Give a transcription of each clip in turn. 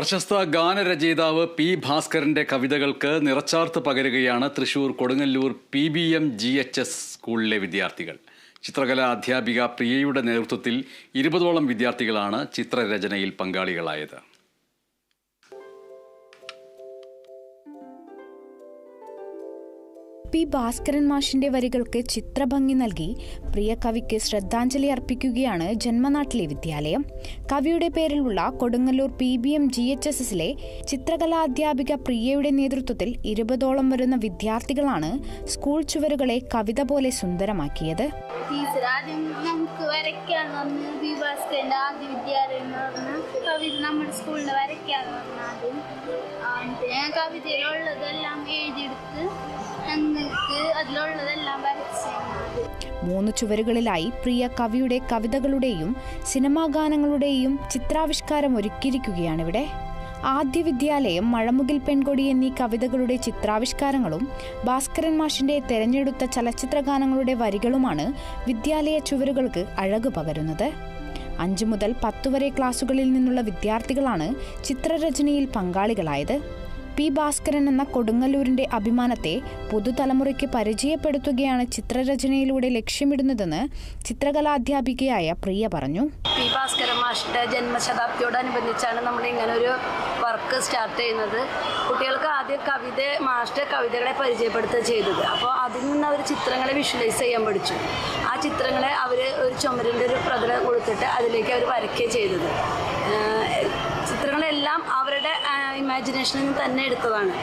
പ്രശസ്ത ഗാനരചയിതാവ് പി ഭാസ്കരന്റെ കവിതകൾക്ക് നിറച്ചാർത്ത് പകരുകയാണ് Thrissur Kodungallur P B M G H S സ്കൂളിലെ വിദ്യാർത്ഥികൾ. ചിത്രകലാ അധ്യാപിക പ്രിയയുടെ നേതൃത്വത്തിൽ ഇരുപതോളം വിദ്യാർത്ഥികളാണ് ചിത്രരചനയിൽ പങ്കാളികളായത്. പി ഭാസ്കരൻ മാഷിന്റെ വരികൾക്ക് ചിത്രഭംഗി നൽകി. പ്രിയ കവിക്ക് ശ്രദ്ധാഞ്ജലി അർപ്പിക്കുകയാണ് ജന്മനാട്ടിലെ വിദ്യാലയം. കവിയുടെ പേരിലുള്ള Kodungallur P B M G H S എസിലെ ചിത്രകലാ അധ്യാപിക പ്രിയയുടെ നേതൃത്വത്തിൽ ഇരുപതോളം വരുന്ന വിദ്യാർത്ഥികളാണ് സ്കൂൾ ചുവരുകളെ കവിത പോലെ സുന്ദരമാക്കിയത്. കവിത നമ്മുടെ സ്കൂളിൽ ഞാൻ കവിതയിലുള്ളതെല്ലാം എഴുതിയെടുത്ത് അതിലുള്ളതെല്ലാം മൂന്ന് ചുവരുകളിലായി പ്രിയ കവിയുടെ കവിതകളുടെയും സിനിമാ ഗാനങ്ങളുടെയും ചിത്രാവിഷ്കാരം ഒരുക്കിയിരിക്കുകയാണിവിടെ. ആദ്യ വിദ്യാലയം മഴമുകിൽ പെൺകൊടി എന്നീ കവിതകളുടെ ചിത്രാവിഷ്കാരങ്ങളും ഭാസ്കരൻ മാഷിന്റെ തെരഞ്ഞെടുത്ത ചലച്ചിത്ര ഗാനങ്ങളുടെ വരികളുമാണ് വിദ്യാലയ ചുവരുകൾക്ക് അഴകു പകരുന്നത്. അഞ്ചു മുതൽ പത്തു വരെ ക്ലാസുകളിൽ നിന്നുള്ള വിദ്യാർത്ഥികളാണ് ചിത്രരചനയിൽ പങ്കാളികളായത്. പി ഭാസ്കരൻ എന്ന കൊടുങ്ങല്ലൂരിന്റെ അഭിമാനത്തെ പുതുതലമുറയ്ക്ക് പരിചയപ്പെടുത്തുകയാണ് ചിത്രരചനയിലൂടെ ലക്ഷ്യമിടുന്നതെന്ന് ചിത്രകലാധ്യാപികയായ പ്രിയ പറഞ്ഞു. പി ഭാസ്കരൻ മാഷിന്റെ ജന്മശതാബ്ദിയോടനുബന്ധിച്ചാണ് നമ്മൾ ഇങ്ങനെ ഒരു വർക്ക് സ്റ്റാർട്ട് ചെയ്യുന്നത്. കുട്ടികൾക്ക് ആദ്യം കവിത മാസ്റ്റർ കവിതകളെ പരിചയപ്പെടുത്തുക ചെയ്തത്. അപ്പോൾ അതിൽ നിന്ന് അവർ ചിത്രങ്ങളെ വിഷ്വലൈസ് ചെയ്യാൻ പഠിച്ചു. ആ ചിത്രങ്ങളെ അവർ ഒരു ചുമരിന്റെ ഒരു പ്രതലം കൊടുത്തിട്ട് അതിലേക്ക് അവർ വരയ്ക്കുകയും ചെയ്തത്. ഇമാജിനേഷനിൽ നിന്ന് തന്നെ എടുത്തതാണ്.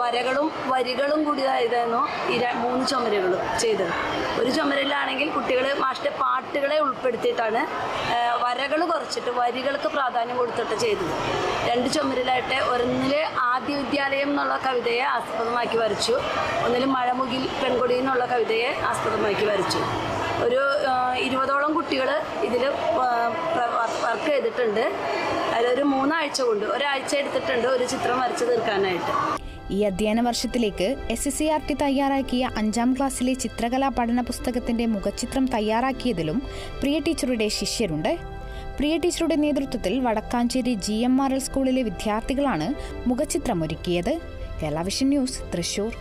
വരകളും വരികളും കൂടിയതായിരുന്നു ഈ മൂന്ന് ചുമരുകളും ചെയ്തത്. ഒരു ചുമരിലാണെങ്കിൽ കുട്ടികൾ മാഷിന്റെ പാട്ടുകളെ ഉൾപ്പെടുത്തിയിട്ടാണ് വരകൾ കുറച്ചിട്ട് വരികൾക്ക് പ്രാധാന്യം കൊടുത്തിട്ട് ചെയ്തത്. രണ്ട് ചുമരിലായിട്ട് ഒന്നിൽ ആദ്യ വിദ്യാലയം എന്നുള്ള കവിതയെ ആസ്പദമാക്കി വരച്ചു. ഒന്നിൽ മഴമുകിൽ പെൺകൊടി എന്നുള്ള കവിതയെ ആസ്പദമാക്കി വരച്ചു. ഒരു ഇരുപതോളം കുട്ടികൾ ഇതിൽ വർക്ക് ചെയ്തിട്ടുണ്ട്. അതിലൊരു മൂന്നാഴ്ച കൊണ്ട് ഒരാഴ്ച എടുത്തിട്ടുണ്ട് ഒരു ചിത്രം വരച്ച് തീർക്കാനായിട്ട്. ഈ അധ്യയന വർഷത്തിലേക്ക് S S C R T തയ്യാറാക്കിയ അഞ്ചാം ക്ലാസ്സിലെ ചിത്രകലാ പഠന പുസ്തകത്തിന്റെ മുഖചിത്രം തയ്യാറാക്കിയതിലും പ്രിയ ടീച്ചറുടെ ശിഷ്യരുണ്ട്. പ്രിയ ടീച്ചറുടെ നേതൃത്വത്തിൽ Vadakkancherry G M R L സ്കൂളിലെ വിദ്യാർത്ഥികളാണ് മുഖചിത്രം ഒരുക്കിയത്. കേരള ന്യൂസ് തൃശൂർ.